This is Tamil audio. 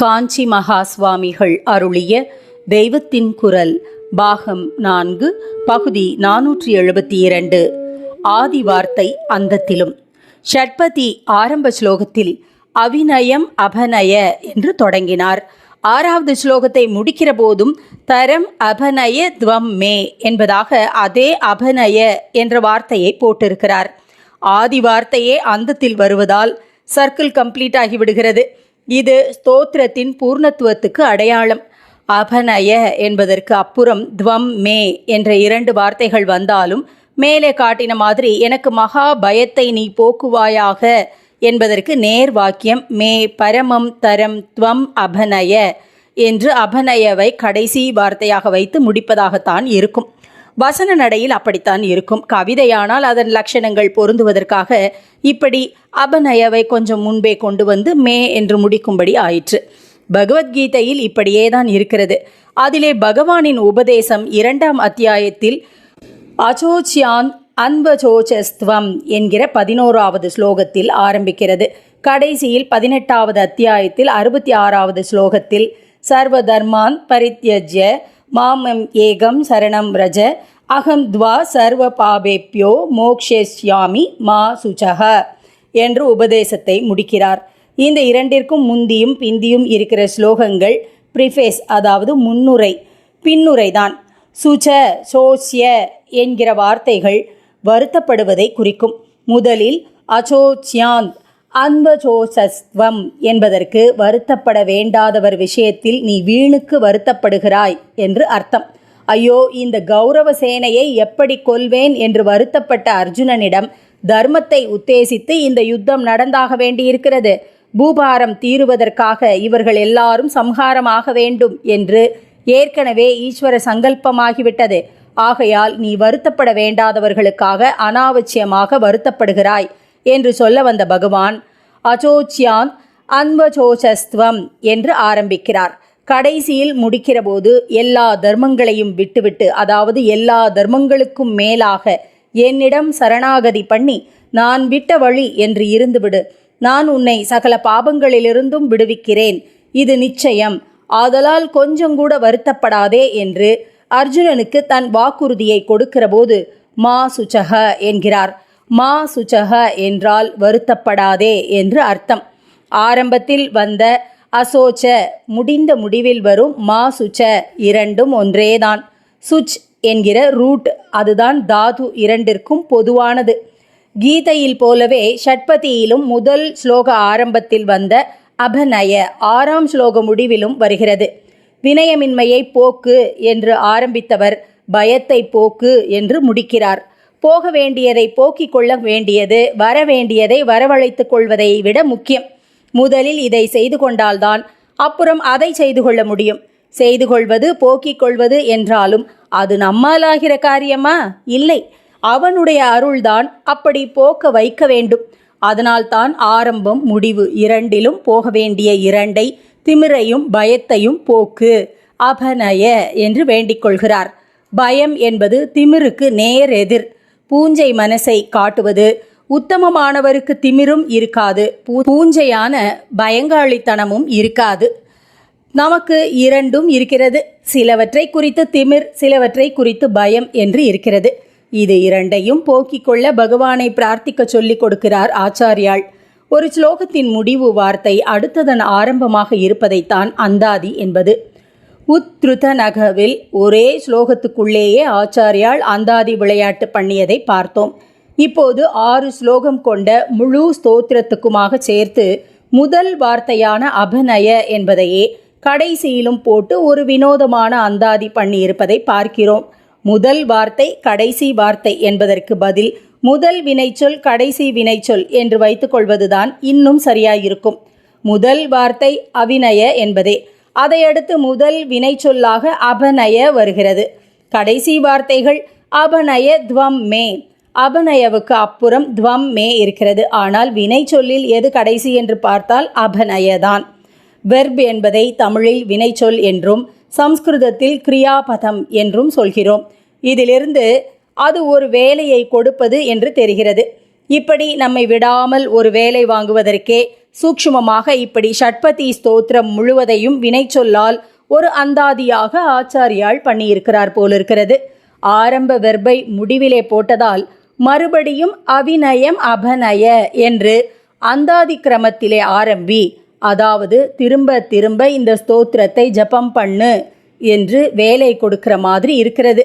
காஞ்சி மகா சுவாமிகள் அருளிய தெய்வத்தின் குரல் பாகம் நான்கு பகுதி நானூற்றி எழுபத்தி இரண்டு. ஆதி வார்த்தை அந்தத்திலும். ஷட்பதி ஆரம்ப ஸ்லோகத்தில் அவிநயம் அபநய என்று தொடங்கினார். ஆறாவது ஸ்லோகத்தை முடிக்கிற போதும் தரம் அபநய துவம் மே என்பதாக அதே அபநய என்ற வார்த்தையை போட்டிருக்கிறார். ஆதி வார்த்தையே அந்தத்தில் வருவதால் சர்க்கிள் கம்ப்ளீட் ஆகிவிடுகிறது. இது ஸ்தோத்திரத்தின் பூர்ணத்துவத்துக்கு அடையாளம். அபநய என்பதற்கு அப்புறம் துவம் மே என்ற இரண்டு வார்த்தைகள் வந்தாலும் மேலே காட்டின மாதிரி எனக்கு மகா பயத்தை நீ போக்குவாயாக என்பதற்கு நேர் வாக்கியம் மே பரமம் தரம் துவம் அபநய என்று அபநயவை கடைசி வார்த்தையாக வைத்து முடிப்பதாகத்தான் இருக்கும். வசன நடையில் அப்படித்தான் இருக்கும். கவிதையானால் அதன் லட்சணங்கள் பொருந்துவதற்காக இப்படி அபநயவை கொஞ்சம் முன்பே கொண்டு வந்து மே என்று முடிக்கும்படி ஆயிற்று. பகவத்கீதையில் இப்படியே தான் இருக்கிறது. அதிலே பகவானின் உபதேசம் இரண்டாம் அத்தியாயத்தில் அச்சோச்சியான் அன்பஜோச்சஸ்துவம் என்கிற பதினோராவது ஸ்லோகத்தில் ஆரம்பிக்கிறது. கடைசியில் பதினெட்டாவது அத்தியாயத்தில் அறுபத்தி ஆறாவது ஸ்லோகத்தில் சர்வ தர்மான் பரித்யஜ்ய மாமம் ஏகம் சரணம் ரஜ அகம் துவா சர்வ பாபேப்யோ மோக்ஷேஷ்யாமி மா சுச்சக என்று உபதேசத்தை முடிக்கிறார். இந்த இரண்டிற்கும் முந்தியும் பிந்தியும் இருக்கிற ஸ்லோகங்கள் ப்ரிஃபேஸ் அதாவது முன்னுரை பின்னுரைதான். சுச்ச சோசிய என்கிற வார்த்தைகள் வருத்தப்படுவதை குறிக்கும். முதலில் அச்சோச்சியாந்த் அன்பஜோசஸ்வம் என்பதற்கு வருத்தப்பட வேண்டாதவர் விஷயத்தில் நீ வீணுக்கு வருத்தப்படுகிறாய் என்று அர்த்தம். ஐயோ இந்த கௌரவ சேனையை எப்படி கொல்வேன் என்று வருத்தப்பட்ட அர்ஜுனனிடம் தர்மத்தை உத்தேசித்து இந்த யுத்தம் நடந்தாக வேண்டியிருக்கிறது. பூபாரம் தீருவதற்காக இவர்கள் எல்லாரும் சம்ஹாரமாக வேண்டும் என்று ஏற்கனவே ஈஸ்வர சங்கல்பமாகிவிட்டது. ஆகையால் நீ வருத்தப்பட வேண்டாதவர்களுக்காக அனாவசியமாக வருத்தப்படுகிறாய். என்று சொல்ல வந்த பகவான் அச்சோச்சியான் அன்பஜோசஸ்துவம் என்று ஆரம்பிக்கிறார். கடைசியில் முடிக்கிறபோது எல்லா தர்மங்களையும் விட்டுவிட்டு அதாவது எல்லா தர்மங்களுக்கும் மேலாக என்னிடம் சரணாகதி பண்ணி நான் விட்ட வழி என்று இருந்துவிடு. நான் உன்னை சகல பாபங்களிலிருந்தும் விடுவிக்கிறேன். இது நிச்சயம். ஆதலால் கொஞ்சம் கூட வருத்தப்படாதே என்று அர்ஜுனனுக்கு தன் வாக்குறுதியை கொடுக்கிறபோது மா சுச்சக என்கிறார். மா சுச்சக என்றால் வருத்தப்படாதே என்று அர்த்தம். ஆரம்பத்தில் வந்த அசோச்ச முடிந்த முடிவில் வரும் மா சுச்ச இரண்டும் ஒன்றேதான். சுச் என்கிற ரூட் அதுதான் தாது இரண்டிற்கும் பொதுவானது. கீதையில் போலவே ஷட்பதியிலும் முதல் ஸ்லோக ஆரம்பத்தில் வந்த அபநய ஆறாம் ஸ்லோக முடிவிலும் வருகிறது. வினயமின்மையை போக்கு என்று ஆரம்பித்தவர் பயத்தை போக்கு என்று முடிக்கிறார். போக வேண்டியதை போக்கிக் கொள்ள வேண்டியது வர வேண்டியதை வரவழைத்துக் கொள்வதை விட முக்கியம். முதலில் இதை செய்து கொண்டால்தான் அப்புறம் அதை செய்து கொள்ள முடியும். செய்து கொள்வது போக்கிக் கொள்வது என்றாலும் அது நம்மாலாகிற காரியமா? இல்லை. அவனுடைய அருள்தான் அப்படி போக்க வைக்க வேண்டும். அதனால்தான் ஆரம்பம் முடிவு இரண்டிலும் போக வேண்டிய இரண்டை திமிரையும் பயத்தையும் போக்கு அபநய என்று வேண்டிக் கொள்கிறார். பயம் என்பது திமிருக்கு நேர் எதிர் பூஞ்சை மனசை காட்டுவது. உத்தமமானவருக்கு திமிரும் இருக்காது. பூஞ்சையான பயங்காளித்தனமும் இருக்காது. நமக்கு இரண்டும் இருக்கிறது. சிலவற்றை குறித்து திமிர் சிலவற்றை குறித்து பயம் என்று இருக்கிறது. இது இரண்டையும் போக்கிக் கொள்ள பகவானை பிரார்த்திக்க சொல்லிக் கொடுக்கிறார் ஆச்சாரியாள் ஒரு ஸ்லோகத்தின் முடிவு வார்த்தை அடுத்ததன் ஆரம்பமாக இருப்பதைத்தான் அந்தாதி என்பது. உத்ருத நகவில் ஒரே ஸ்லோகத்துக்குள்ளேயே ஆச்சாரியால் அந்தாதி விளையாட்டு பண்ணியதை பார்த்தோம். இப்போது ஆறு ஸ்லோகம் கொண்ட முழு ஸ்தோத்திரத்துக்குமாக சேர்த்து முதல் வார்த்தையான அபநய என்பதையே கடைசியிலும் போட்டு ஒரு வினோதமான அந்தாதி பண்ணியிருப்பதை பார்க்கிறோம். முதல் வார்த்தை கடைசி வார்த்தை என்பதற்கு பதில் முதல் வினைச்சொல் கடைசி வினைச்சொல் என்று வைத்துக்கொள்வதுதான் இன்னும் சரியாயிருக்கும். முதல் வார்த்தை அவிநய என்பதே. அதையடுத்து முதல் வினைச்சொல்லாக அபநய வருகிறது. கடைசி வார்த்தைகள் அபநய துவம் மே. அபநயவுக்கு அப்புறம் துவம் மே இருக்கிறது. ஆனால் வினைச்சொல்லில் எது கடைசி என்று பார்த்தால் அபநயதான். வெர்ப் என்பதை தமிழில் வினைச்சொல் என்றும் சம்ஸ்கிருதத்தில் கிரியாபதம் என்றும் சொல்கிறோம். இதிலிருந்து அது ஒரு வேலையை கொடுப்பது என்று தெரிகிறது. இப்படி நம்மை விடாமல் ஒரு வேலை வாங்குவதற்கே சூக்ஷ்மமாக இப்படி ஷட்பதி ஸ்தோத்திரம் முழுவதையும் வினைச்சொல்லால் ஒரு அந்தாதியாக ஆச்சாரியால் பண்ணியிருக்கிறார் போலிருக்கிறது. ஆரம்ப வெர்பை முடிவிலே போட்டதால் மறுபடியும் அவிநயம் அபநய என்று அந்தாதி கிரமத்திலே ஆரம்பி அதாவது திரும்ப திரும்ப இந்த ஸ்தோத்திரத்தை ஜபம் பண்ணு என்று வேலை கொடுக்கிற மாதிரி இருக்கிறது.